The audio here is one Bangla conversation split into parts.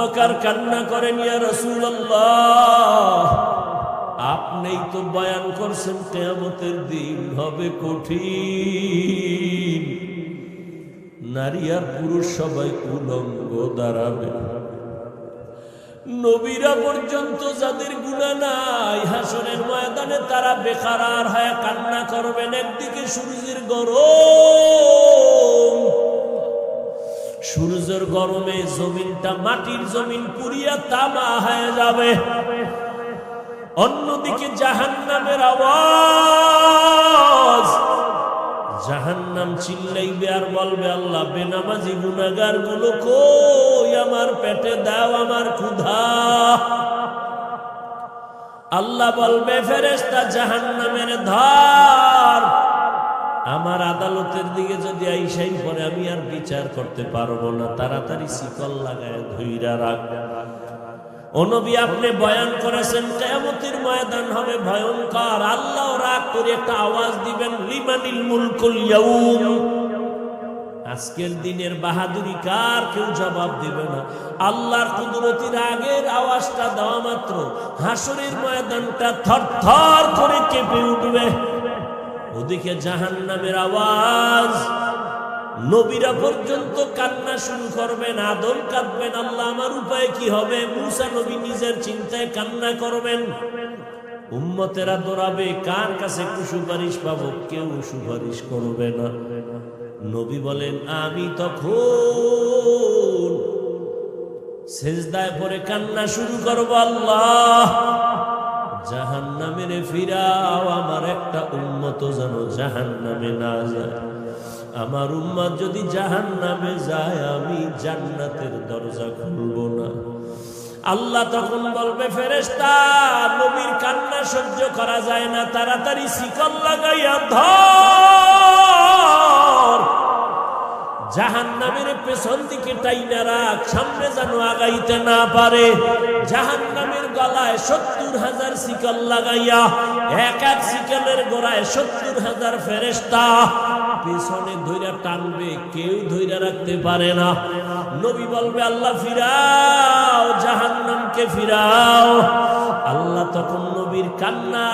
বকার কান্না করেন, ইয়া রসুল আপনি তো বয়ান করছেন, কেয়ামতের দিন হবে কঠিন। নারী আর পুরুষ সবাই উলঙ্গ দাঁড়াবে। নবীরা পর্যন্ত যাদের গুণা নাই হাসনের ময়দানে তারা বেকার আর হয়ে কান্না করবেন, একদিকে সূর্যের গরম সূর্যের গরমে জমিনটা মাটির জমিন পুরিয়া তামা হয়ে যাবে। অন্যদিকে জাহান নামের আওয়াজ। জাহান্নাম চিল্লাইবে আর বলবে, আল্লাহ, বেনামাজি গুনাগারগুলো কই? আমার পেটে দাও, আমার ক্ষুধা। আল্লাহ বলবে ফেরেস্তা জাহান্নামের ধর। আমার আদালতের দিকে যদি আইসাই পরে আমি আর বিচার করতে পারব না, তাড়াতাড়ি শিকল লাগায় ধৈরা রাখ। অনবী আপনি বয়ান করেছেন, কেয়ামতের ময়দান হবে ভয়ঙ্কর। আল্লাহ রাগ করে একটা আওয়াজ দিবেন, লিমানিল মুলকুল ইয়াউম। আজকের দিনের বাহাদুরি কার? কেউ জবাব দিবে না। আল্লাহর কুদরতির আগের আওয়াজটা দেওয়া মাত্র। হাসরের ময়দানটা থর থর করে কেঁপে উঠবে। ওদিকে জাহান্নামের আওয়াজ। নবীরা পর্যন্ত কান্না শুরু করবেন আদম কাঁদবেন, আল্লাহ আমার উপায় কি হবে? মুসা নবী নিজের চিন্তায় কান্না করবেন। উম্মতেরা দৌড়াবে, কার কাছে একটু সুপারিশ পাবো? কেউ সুপারিশ করবে না। নবী বলেন, আমি তখন সেজদায় পরে কান্না শুরু করব, আল্লাহ। জাহান নামে ফিরাও আমার একটা উন্মত যেন জাহান নামে না যায়। আমার উম্মাদ যদি জাহান নামে যায়, আমি জান্নাতের দরজা খুলব না। আল্লাহ তখন বলবে ফেরেস্তা নবীর কান্না সহ্য করা যায় না, তাড়াতাড়ি শিকল লাগাইয়া ধর। জাহান নামের পেছন দিকে টাইনা রাখ, সামনে যেন আগাইতে না পারে। জাহান নামের গলায় সত্তর হাজার শিকল লাগাইয়া, এক এক শিকলের গোড়ায় সত্তর হাজার ফেরেস্তা পেছনে ধৈরা টানবে, কেউ ধৈরা রাখতে পারে না। নবী বলবে, আল্লাহ ফিরাও জাহান নামকে ফিরাও। আল্লাহ তখন নবীর কান্না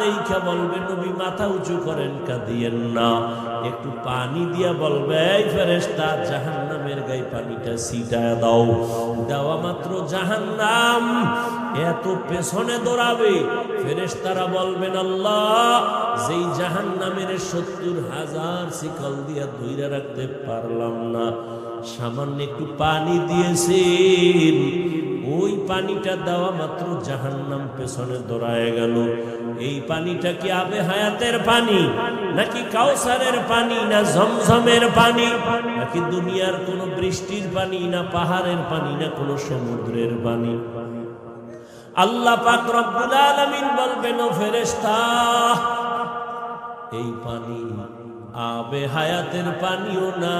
দেখে বলবে, নবী মাথা উঁচু করেন, কাঁদিয়েন না। একটু পানি দিয়া বলবে, এই ফেরেস্তা জাহান নামের গায়ে পানিটা ছিটায় দাও। দেওয়া মাত্র জাহান নাম এত পেছনে দৌড়াবে। ফেরেস্তারা বলবেন, আল্লাহ, যেই জাহান নামের সত্তর হাজার শিকল দিয়া ধৈরা রাখতে পারলাম না। সামান্য একটু পানি দিয়েছেন। ওই পানিটা দেওয়া মাত্র জাহান্নাম পেছনে দৌড়ায় গেল। এই পানিটা কি আবে হায়াতের পানি? নাকি কাউসারের পানি না ঝমঝমের পানি? নাকি দুনিয়ার কোনো বৃষ্টির পানি না পাহাড়ের পানি না কোনো সমুদ্রের পানি? আল্লাহ পাক রব্বুল আলামিন বলবেন, ও ফেরেশতা, এই পানি আবে হায়াতের পানিও না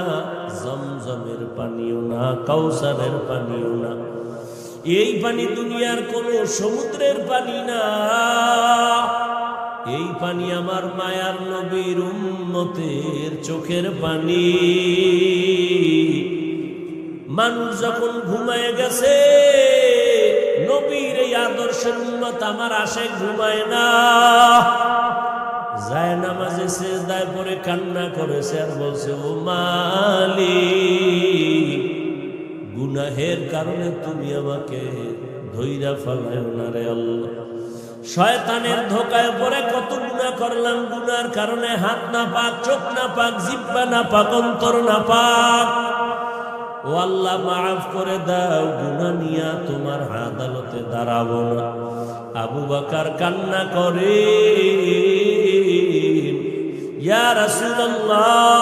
জমজমের পানিও না, কাউসারের পানিও না। এই পানি দুনিয়ার কোনো সমুদ্রের পানি না। এই পানি আমার মায়ার নবীর উন্মতের চোখের পানি। মানুষ যখন ঘুমায় গেছে, নবীর এই আদর্শের উন্মত আমার আশে ঘুমায় না। যায় নামাজে দায় পরে কান্না করেছে আর বলছে, ও মালি গুনাহের কারণে তুমি আমাকে ধৈরা ফেলায় না রে আল্লাহ। শয়তানের ধোকায় পরে কত গুণা করলাম গুনার কারণে হাত না পাক, চোখ না পাক, জিব্বা না পাক, অন্তর না পাক। ও আল্লাহ, মাফ করে দাও গুনা নিয়া তোমার আদালতে দাঁড়াবো না। আবু বাকার কান্না করে, ইয়া রাসূলুল্লাহ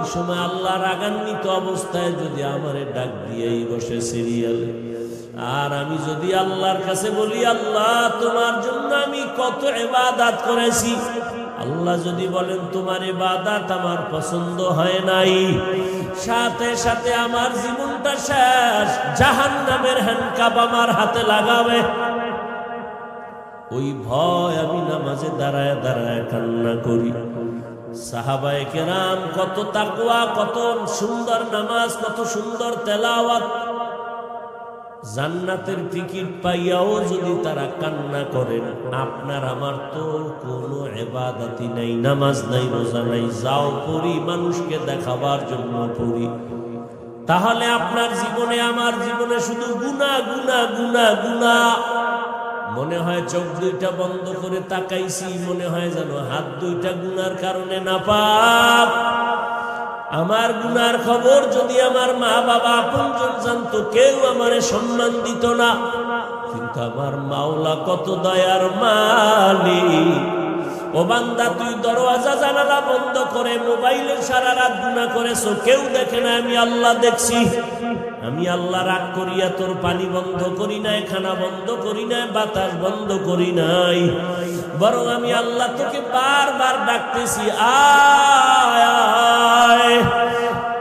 ওই সময় আল্লাহ রাগান্বিত অবস্থায় যদি আমারে ডাক দিয়েই বসে সিরিয়ালে আর আমি যদি আল্লাহর কাছে বলি, আল্লাহ, তোমার জন্য আমি কত এবাদাত করেছি। আল্লাহ যদি বলেন, তোমার এবাদাত আমার পছন্দ হয় নাই। সাথে সাথে আমার জীবনটা শেষ। জাহান নামের হ্যান্ডকাপ আমার হাতে লাগাবে। ওই ভয় আমি নামাজে দাঁড়ায় দাঁড়ায় কান্না করি। কেরাম কত তাকুয়া কত সুন্দর নামাজ, কত সুন্দর তেলাওয়াত। জান্নাতের টিকিট পাইয়াও যদি তারা কান্না করেন, আপনার আমার তো কোনো এবাদাতি নাই, নামাজ নাই, রোজা নাই, যাও পড়ি, মানুষকে দেখাবার জন্য পড়ি। তাহলে আপনার জীবনে, আমার জীবনে শুধু গুনা গুনা গুনা গুনা মনে হয় চোখ দুইটা বন্ধ করে তাকাইছি, মনে হয় যেন হাত দুইটা গুনার কারণে না পাক আমার গুনার খবর যদি আমার মা বাবা আপনজন জানতো, কেউ আমার সম্মান দিত না। কিন্তু আমার মাওলা কত দয়ার মালিক। ও বান্দা, তুই দরওয়াজা, জানালা বন্ধ করে মোবাইলে সারা রাত গুণা করেছ, কেউ দেখে না, আমি আল্লাহ দেখছি। আমি আল্লাহ রাগ করিয়া তোর পানি বন্ধ করি নাই, খানা বন্ধ করি নাই, বাতাস বন্ধ করি নাই। বরং আমি আল্লাহ তোকে বারবার ডাকতেছি, আয়।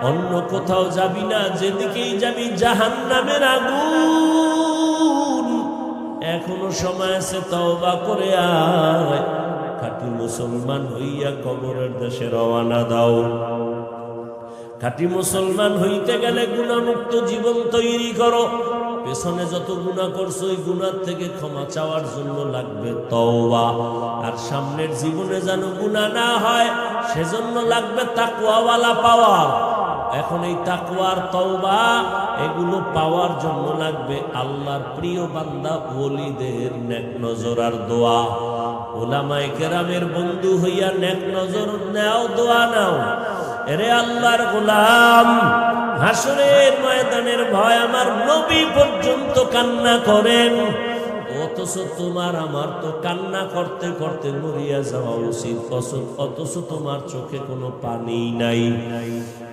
অন্য কোথাও যাবি না, যেদিকেই যাবি জাহান নামের আগুন। এখনও সময় আছে, তওবা করে আয়। মুসলমান হইয়া কবরের দেশে রওয়ানা দাও। খাঁটি মুসলমান হইতে গেলে গুণামুক্ত জীবন তৈরি করো। পেছনে যত গুণা করছ, ওই গুণার থেকে ক্ষমা চাওয়ার জন্য লাগবে তওবা। আর সামনের জীবনে যেন গুণা না হয়, সেজন্য লাগবে তাকুয়াওয়ালা পাওয়া। এখন এই তাকুয়ার তওবা, এগুলো পাওয়ার জন্য লাগবে আল্লাহর প্রিয় বান্দা ওলিদের নেক নজর আর দোয়া। ওলামায়ে কেরামের বন্ধু হইয়া নেক নজর নেও, দোয়া নাও। এরে আল্লাহর গোলাম, হাসরের ময়দানের ভয় আমার নবী পর্যন্ত কান্না করেন। অথচ তোমার আমার তো কান্না করতে করতে মরিয়া যাওয়া উচিত অথচ- তোমার চোখে কোনো পানি নাই।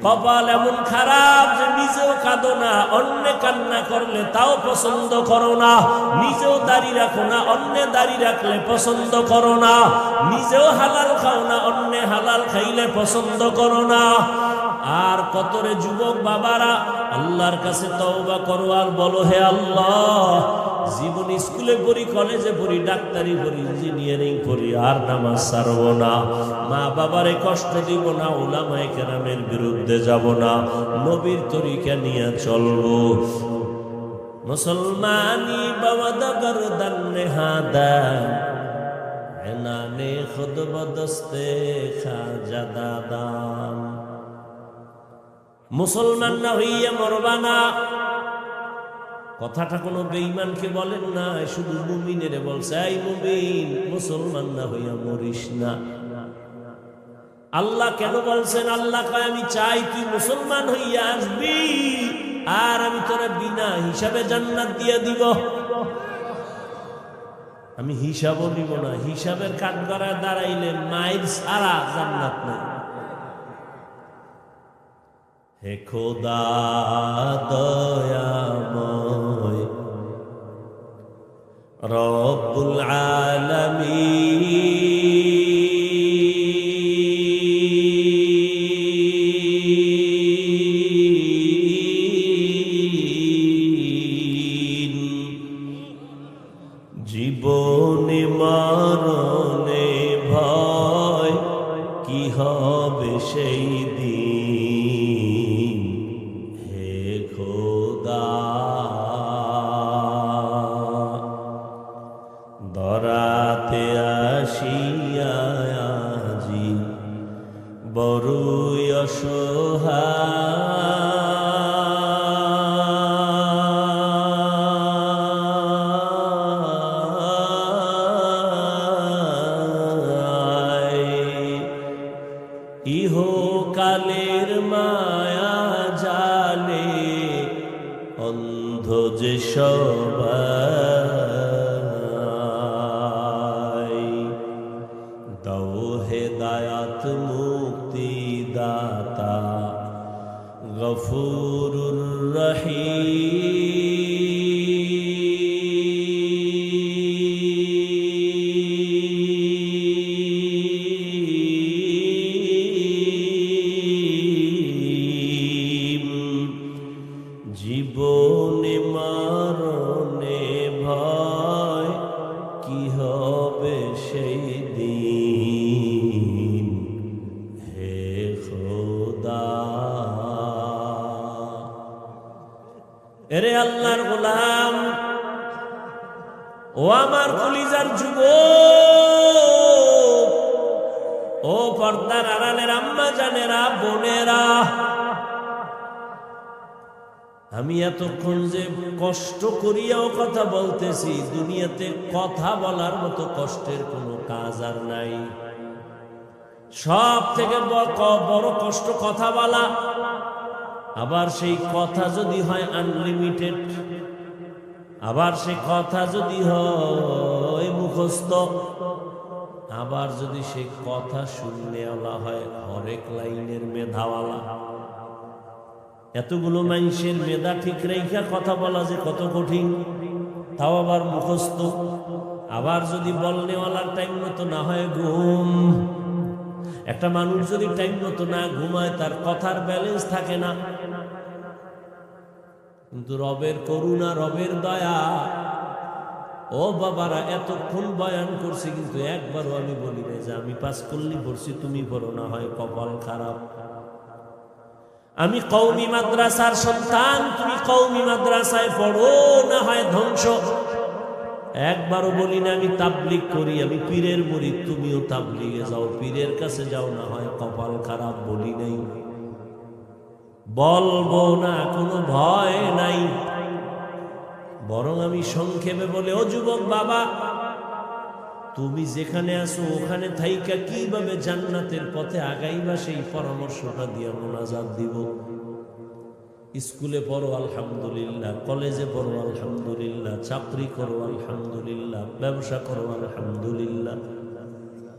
কপাল এমন খারাপ যে নিজেও কাঁদো না, অন্য কান্না করলে তাও পছন্দ করো না। নিজেও দাড়ি রাখো না, অন্য দাড়ি রাখলে পছন্দ করো না। নিজেও হালাল খাও না, অন্য হালাল খাইলে পছন্দ করো না। আর কতরে যুবক বাবারা, আল্লাহর কাছে তওবা করো আর বলো, হে আল্লাহ জীবন স্কুলে পড়ি, কলেজে পড়ি, ডাক্তারি পড়ি, ইঞ্জিনিয়ারিং পড়ি, আর নামাজ ছাড়ব না। মা বাবারে কষ্ট দিব না ওলামায়ে কেরামের বিরুদ্ধে যাব না। নবীর তরিকা নিয়ে চলবো। মুসলমানি বাবাদ গরদান নেহাদা এনানে খুদ বদস্তে খাজা দাদাম মুসলমান না হইয়া মরবা না। কথাটা কোনো বেঈমানকে বলেন না, শুধু মুমিনের বলছে, এই মুমিন, মুসলমান না হইয়া মরিস না। আল্লাহ কেন বলছেন, আল্লাহ কয়, আমি চাই তুই মুসলমান হইয়া আসবি, আর আমি তোরা বিনা হিসাবে জান্নাত দিয়ে দিব। আমি হিসাবও নিব না, হিসাবের কাঠগড়ায় দাঁড়াইলে মাইল সারা জান্নাত নাই। হে খোদা দয়াময় রব্বুল আলামিন। দরাতে আসিয়া আজি। বড়ই অসহায় কষ্ট করিয়াও কথা বলতেছি, দুনিয়াতে কথা বলার মতো কষ্টের কোনো কাজ আর নাই। সব থেকে বড় কষ্ট কথা বলা। আবার সেই কথা যদি হয় আনলিমিটেড আবার সে কথা যদি হয় মুখস্থ। আবার যদি সে কথা শুননেওয়ালা হয় হরেক লাইনের মেধাওয়ালা। এতগুলো মানুষের মেধা ঠিক রেখা কথা বলা যে কত কঠিন, তাও আবার মুখস্থ। আবার যদি বলনেওয়ালার টাইম মতো না হয় ঘুম। একটা মানুষ যদি টাইম মতো না ঘুমায়, তার কথার ব্যালেন্স থাকে না। কিন্তু রবের করুণা, রবের দয়া, ও বাবারা, এতক্ষণ বয়ান করছি, কিন্তু একবারও আমি বলি না যে আমি পাস করলি পড়ছি, তুমি পড়ো না, হয় কপাল খারাপ। আমি কৌমি মাদ্রাসার সন্তান, তুমি কৌমি মাদ্রাসায় পড়ো, না হয় ধ্বংস। একবারও বলি না, আমি তাবলিগ করি, আমি পীরের মরি তুমিও তাবলিগে যাও, পীরের কাছে যাও, না হয় কপাল খারাপ বলি নাই। বলব না, কোনো ভয় নাই। বরং আমি সংক্ষেপে বলে, ও যুবক বাবা তুমি যেখানে আছো, ওখানে থাইকা কীভাবে জান্নাতের পথে আগাইবা, সেই পরামর্শটা দিয়া মোনাজাত দিব। স্কুলে পড়ো, আলহামদুলিল্লাহ। কলেজে পড়ো, আলহামদুলিল্লাহ। চাকরি করো, আলহামদুলিল্লাহ। ব্যবসা করো, আলহামদুলিল্লাহ।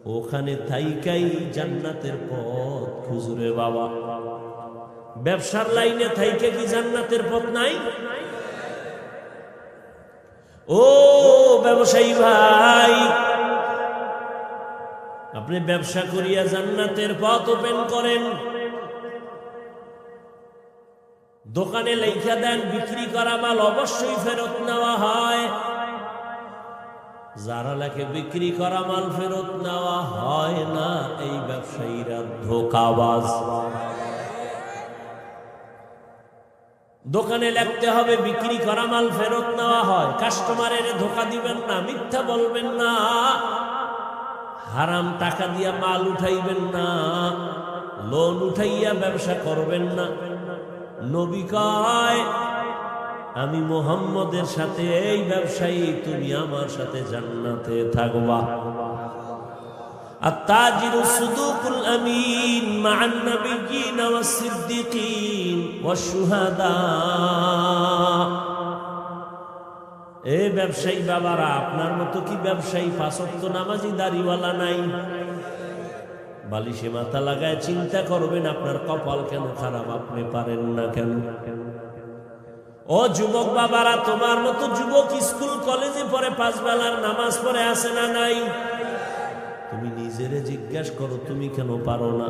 ওখানে থাইকাই জান্নাতের পথ খুজুরে বাবা। ব্যবসার লাইনে থাইকে কি জান্নাতের পথ নাই? ও ব্যবসায়ী ভাই আপনি ব্যবসা করিয়া জান্নাতের পথ ওপেন করেন। দোকানে লেখা দেন, বিক্রি করা মাল অবশ্যই ফেরত নেওয়া হয়। যারা লেখে, বিক্রি করা মাল ফেরত নেওয়া হয় না, এই ব্যবসায়ীরা ধোকাবাজ। দোকানে লিখতে হবে, বিক্রি করা মাল ফেরত নেওয়া হয়। কাস্টমারের ধোকা দিবেন না, মিথ্যা বলবেন না। হারাম টাকা দিয়া মাল উঠাইবেন না লোন উঠাইয়া ব্যবসা করবেন না নবী কয় আমি মোহাম্মদের সাথে এই ব্যবসায়ী তুমি আমার সাথে জান্নাতে থাকবা التاجر الصدوق الأمين مع النبيين والصديقين والشهداء এ ব্যবসায়ী বাবারা, আপনার মতো কি ব্যবসায়ী পাঁচক্ত নামাজি দাড়িওয়ালা নাই? বালিশে মাথা লাগায় চিন্তা করবেন, আপনার কপাল কেন খারাপ, আপনি পারেন না কেন? ও যুবক বাবারা, তোমার মতো যুবক স্কুল, কলেজে পড়ে পাঁচ বেলার নামাজ পড়ে আসে না নাই? তুমি নিজেরে জিজ্ঞাসা করো, তুমি কেন পারো না?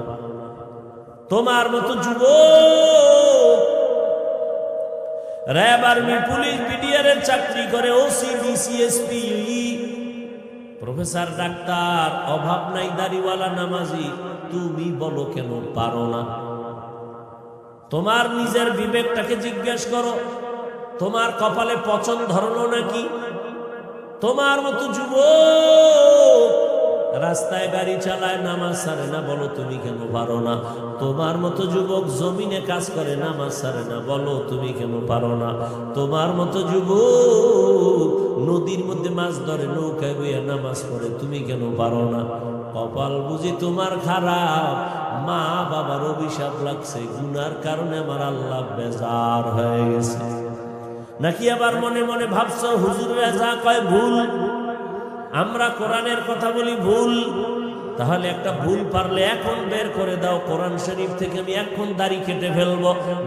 তোমার মতো যুবক র্যাব আর্মি, পুলিশ বিডিআর চাকরি করে ওসি ডিসিএসপি প্রফেসর, ডাক্তার, অভাব নাই, দাড়িওয়ালা, নামাজি, তুমি বলো কেন পারো না? তোমার নিজের বিবেকটাকে জিজ্ঞেস করো, তোমার কপালে পচন ধরলো নাকি? তোমার মতো যুবক রাস্তায় গাড়ি চালায়, নামাজ সারে না, বলো তুমি কেন পারো না? তোমার মতো যুবক জমিনে কাজ করে, নামাজ সারে না, বলো তুমি কেন পারো না? তোমার মতো যুবক নদীর মধ্যে মাছ ধরে, নৌকায় বইয়া নামাজ পড়ে, তুমি কেন পারো না? কপাল বুঝি তোমার খারাপ মা বাবার অভিশাপ লাগছে, গুনার কারণে আমার আল্লাহ বেজার হয়ে গেছে। নাকি আবার মনে মনে ভাবছ, হুজুররা যা কয় ভুল? আমরা কোরআনের কথা বলি ভুল, তাহলে একটা ভুল পারলে এখন বের করে দাও। কোরআন শরীফ থেকে আমি এখন দাড়ি কেটে ফেলব,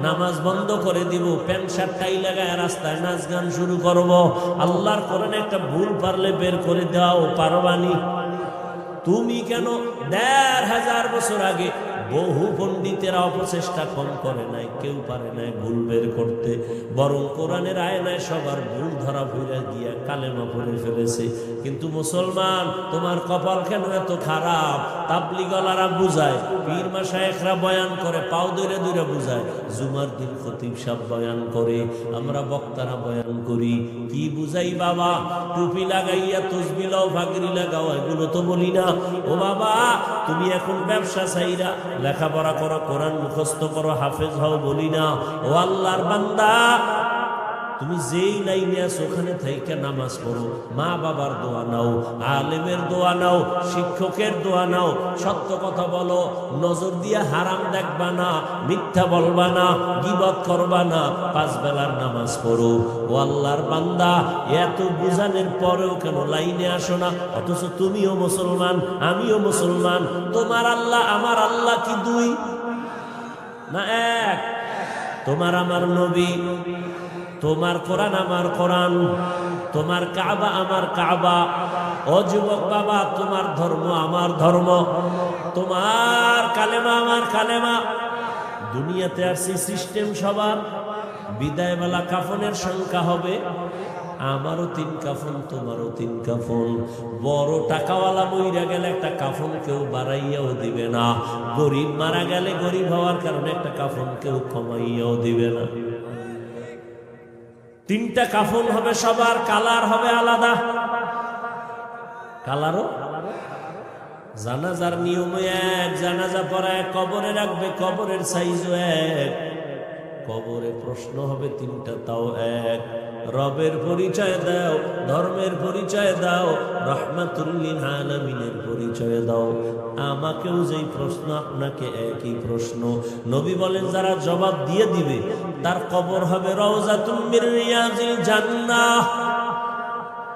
নামাজ বন্ধ করে দিব, প্যান্ট শার্ট টাই লাগায় রাস্তায় নাচ গান শুরু করব। আল্লাহর কোরআনে একটা ভুল পারলে বের করে দাও, পারবানি। তুমি কেন দেড় হাজার বছর আগে বহু পণ্ডিতেরা অপচেষ্টা কম করে নাই, কেউ পারে নাই ভুল বের করতে। বরং কোরআনের আয়নায় সবার ভুল ধরা পড়ে গিয়া কালেমা পড়ে ফেলেছে। কিন্তু মুসলমান, তোমার কপাল কেন এত খারাপ? তাবলি গলারা বুঝায়, পীর মাসায়েকরা বয়ান করে, পাও দূরে দূরে বুঝায়, জুমার দিন খতিব সাহ বয়ান করে, আমরা বক্তারা বয়ান করি। কি বুঝাই বাবা? টুপি লাগাইয়া তসবি লাও ফাগরি লাগাও, এগুলো তো বলি না। ও বাবা, তুমি এখন ব্যবসা চাইরা লেখাপড়া করো কোরআন মুখস্থ করো হাফেজ হও বলি না ও আল্লাহর বান্দা তুমি যেই লাইনে আছো, ওখানে থাইকা নামাজ পড়ো। মা বাবার দোয়া নাও, আলেমের দোয়া নাও, শিক্ষকের দোয়া নাও, সত্য কথা বলো, নজর দিয়ে হারাম দেখবা না, মিথ্যা বলবা না, গিবত করবা না, পাঁচ বেলার নামাজ পড়ো। ও আল্লাহর বান্দা, এত বুঝানোর পরেও কেন লাইনে আসো না? অথচ তুমিও মুসলমান, আমিও মুসলমান। তোমার আল্লাহ, আমার আল্লাহ কি দুই? না এক। তোমার আমার নবী। তোমার কোরআন আমার কোরআন, তোমার কাবা আমার কাবা। ও যুবক বাবা, তোমার ধর্ম আমার ধর্ম, তোমার কালেমা আমার কালেমা। দুনিয়াতে আসছি সিস্টেম সবার, বিদায়বেলা কাফনের সংখ্যা হবে, আমারও তিন কাফন, তোমারও তিন কাফন। বড় টাকাওয়ালা মইরা গেলে একটা কাফন কেউ বাড়াইয়াও দিবে না। গরিব মারা গেলে গরিব হওয়ার কারণে একটা কাফন কেউ কমাইয়াও দিবে না। তিনটা কাফন হবে সবার, কালার হবে আলাদা। কালারও? জানাজার নিয়ম এক, জানাজা পরে কবরে রাখবে, কবরের সাইজও এক। কবরে প্রশ্ন হবে তিনটা, তাও এক। রবের পরিচয় দাও, ধর্মের পরিচয় দাও রহমাতুল্লিল আলামিনের পরিচয় দাও। আমাকেও যেই প্রশ্ন, আপনাকে একই প্রশ্ন। নবী বলেন, যারা জবাব দিয়ে দিবে, তার কবর হবে রওজাতুম মির রিয়াজিল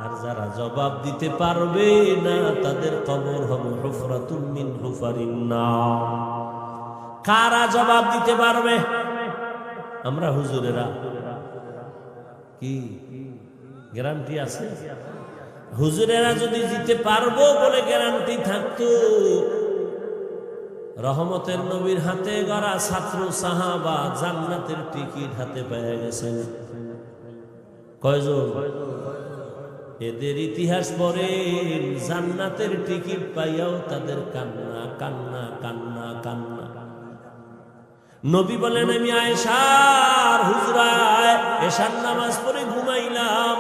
আর যারা জবাব দিতে পারবে না, তাদের কবর হবে হুফরাতুম মিন হুফারিন নার। কারা জবাব দিতে পারবে? আমরা হুজুরেরা। কি? গ্যারান্টি আছে? হুজুরেরা যদি দিতে পারব বলে গ্যারান্টি থাকতো। রহমতের নবীর হাতে গড়া ছাত্র সাহাবা জান্নাতের টিকিট হাতে পেয়ে গেছেন। কয়জন? এদের ইতিহাস পরে জান্নাতের টিকিট পাইয়াও তাদের কান্না কান্না কান্না কান্না। নবী বলেন, আমি আয়েশার হুজরায় এশার নামাজ পড়ে ঘুমাইলাম।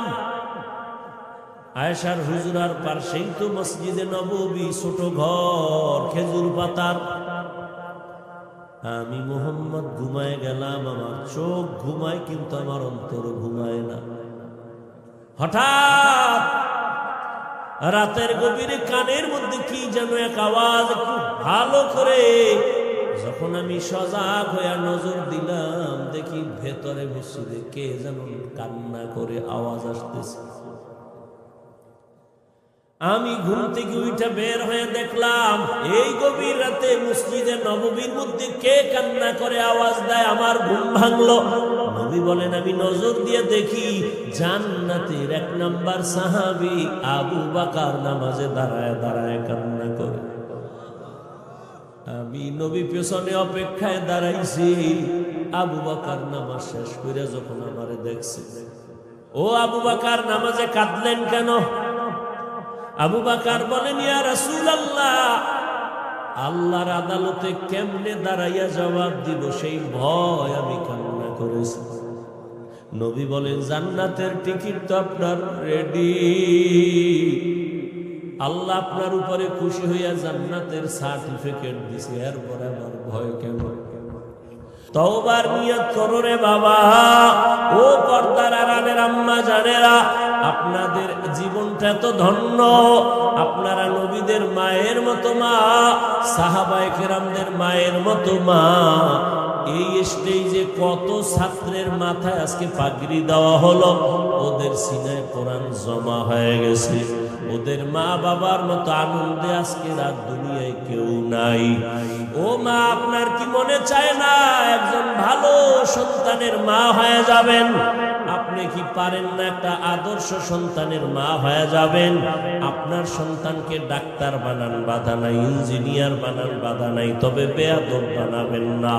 আয়েশার হুজরার পাশেই তো মসজিদে নববী, ছোট ঘর, খেজুর পাতার। আমি মোহাম্মদ ঘুমায় গেলাম, আমার চোখ ঘুমায়, কিন্তু আমার অন্তর ঘুমায় না। হঠাৎ রাতের গভীরে কানের মধ্যে কি যেন এক আওয়াজ ভালো করে যখন আমি সজাগ হয়ে নজর দিলাম, দেখি ভেতরে মসজিদে কে যেন কান্না করে আওয়াজ আসতেছে। আমি ঘুম থেকে উঠে বের হয়ে দেখলাম, এই গভীর রাতে মসজিদে নববীর মধ্যে কে কান্না করে আওয়াজ দেয় আমার ঘুম ভাঙলো। নবী বলেন, আমি নজর দিয়ে দেখি জান্নাতের এক নাম্বার সাহাবি আবু বাকার নামাজে দাঁড়ায় দাঁড়ায় কান্না আমি নবী পেছনে অপেক্ষায় দাঁড়াইছি। আবু বাকার নামাজ শেষ করে যখন আমারে দেখছে, ও আবু বাকার, নামাজে কাঁদলেন কেন? আবু বাকার বলেন আল্লাহ আল্লাহর আদালতে কেমনে দাঁড়াইয়া জবাব দিব? সেই ভয় আমি কান্না করেছি। নবী বলেন, জান্নাতের টিকিট তো আপনার রেডি আল্লাহ আপনার উপরে খুশি হইয়া জান্নাতের সার্টিফিকেট দিছে। এরপর আমার ভয় কেন আপনাদের জীবনটা তো ধন্য। আপনারা নবীদের মায়ের মতো মা, সাহাবায়ে কেরামদের মায়ের মতো মা। এই স্টেজে কত ছাত্রের মাথায় আজকে পাগড়ি দেওয়া হলো? ওদের সিনায় কোরআন জমা হয়ে গেছে। ওদের মা বাবার মতো আনন্দে আজকে রাত দুনিয়ায় কেউ নাই। ও মা, আপনার কি মনে চায় না একজন ভালো সন্তানের মা হয়ে যাবেন? আপনি কি পারেন না একটা আদর্শ সন্তানের মা হয়ে যাবেন? আপনার সন্তানকে ডাক্তার বানান, বাধা নাই, ইঞ্জিনিয়ার বানান, বাধা নাই, তবে বেয়াদব বানাবেন না।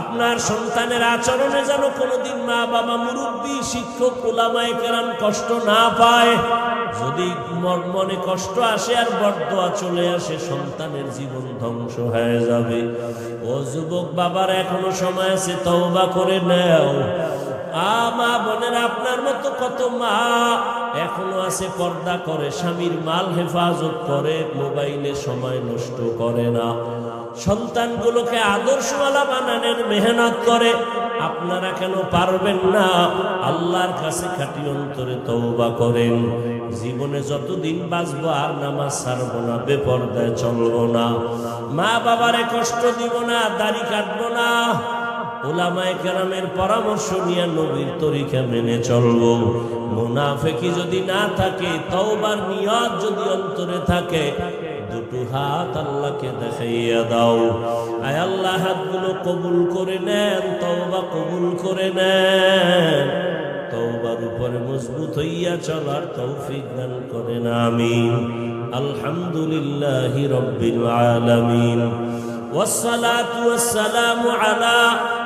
আপনার সন্তানের আচরণে যেন কোনোদিন মা বাবা মুরব্বী, শিক্ষক ওলামায় কেরাম কষ্ট না পায়। যদি মনে কষ্ট আসে আর বরদোয়া চলে আসে, সন্তানের জীবন ধ্বংস হয়ে যাবে। ও যুবক বাবার, এখনও সময় আছে, তওবা করে নেও। মা বোনের আপনার মতো কত মা? এখনও আছে, পর্দা করে। স্বামীর মাল হেফাজত করে, মোবাইলে সময় নষ্ট করে না। সন্তানগুলোকে আদর্শওয়ালা বানানোর মেহনত করে। আপনারা কেন পারবেন না? আল্লাহর কাছে খাটি অন্তরে তওবা করেন। জীবনে যতদিন বাঁচবো, আর নামাজ ছাড়বো না, বেপর্দায় চলবো না। মা বাবারে কষ্ট দিব না, দাড়ি কাটবো না। ওলামায়ে কেরামের পরামর্শ নিয়ে নবীর তরিকা মেনে চলবো মুনাফেকি যদি না থাকে তওবার নিয়ত যদি অন্তরে থাকে দুটো হাত আল্লাহকে দেখাইয়া দাও আয় আল্লাহ হাতগুলো কবুল করে নেন তওবা কবুল করে নেন তওবার উপরে মজবুত হইয়া চলার তৌফিক দান করেন আমিন আলহামদুলিল্লাহি রব্বিল আলামিন والصلاة والسلام على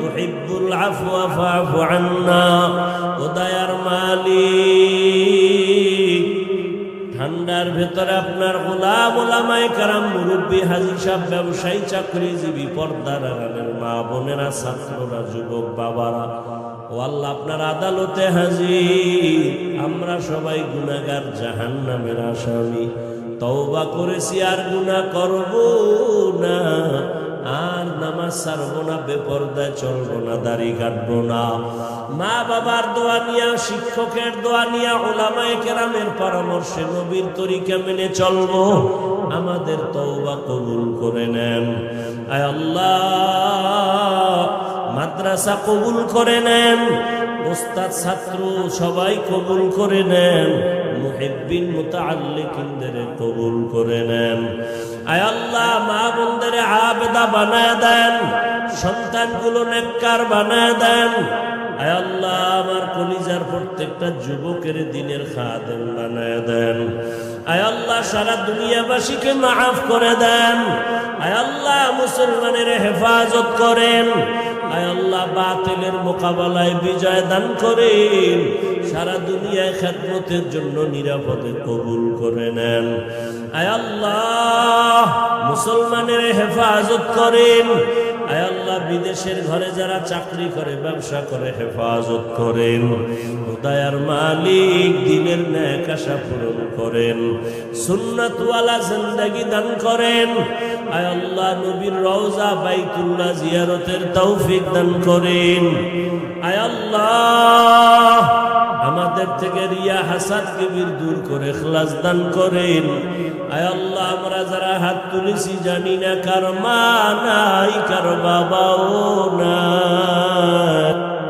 تحب العفو فاعف عنا ও مالي মালিক। ঠান্ডার ভেতরে আপনার গোলাম ওলামায় কারাম মুরব্বী হাজির সাহ ব্যবসায়ী, চাকরিজীবী, পর্দার মা বোনেরা, ছাত্ররা, যুবক বাবারা, ও আল্লাহ আপনার আদালতে হাজির। আমরা সবাই গুণাগার জাহান নামের আসামি। তওবা করেছি আর গুণা করব না। আর নামাজ ছাড়বো না, বেপর্দায় চলবো না, দাড়ি কাটবো না। মা বাবার দোয়া নিয়া, শিক্ষকের দোয়া নিয়া, ওলামায়ে কেরামের পরামর্শে নবীর তরিকা মেনে চলবো। আমাদের তওবা কবুল করে নেন। আয় আল্লাহ, মাদ্রাসা কবুল করে নেন। ওস্তাদ, ছাত্র সবাই কবুল করে নেন। মুহিব্বিন, মুতাআল্লিকিনদের কবুল করে নেন। আল্লাহ, মা বোনদের আবেদা বানায় দেন, সন্তানগুলো নেককার বানায় দেন। আয়াল্লাহ আমার কলিজার প্রত্যেকটা যুবকের দিনের খাদেম বানায় দেন। আল্লাহ, সারা দুনিয়াবাসীকে মাফ করে দেন। আল্লাহ, মুসলমানের হেফাজত করেন। আল্লাহ, বাতিলের মোকাবেলায় বিজয় দান করেন। সারা দুনিয়ায় খেদমতের জন্য নিরাপদে কবুল করে নেন। আল্লাহ, মুসলমানের হেফাজত করেন। আল্লাহ, বিদেশের ঘরে যারা চাকরি করে, ব্যবসা করে, হেফাজত করেন। দয়ার মালিক দিনের ন্যাক আশা পূরণ করেন। সুন্নাতওয়ালা জিন্দাগি দান করেন। আয় আল্লাহ নবীর রওজা বাইতুল্লাহ জিয়ারতের তৌফিক দান করেন। আয় আল্লাহ, আমাদের থেকে রিয়া হাসাদ কেবির দূর করে খ্লাস দান করেন। আয় আল্লাহ, আমরা যারা হাত তুলেছি জানি না কার মা নাই, কার বাবাও নাই।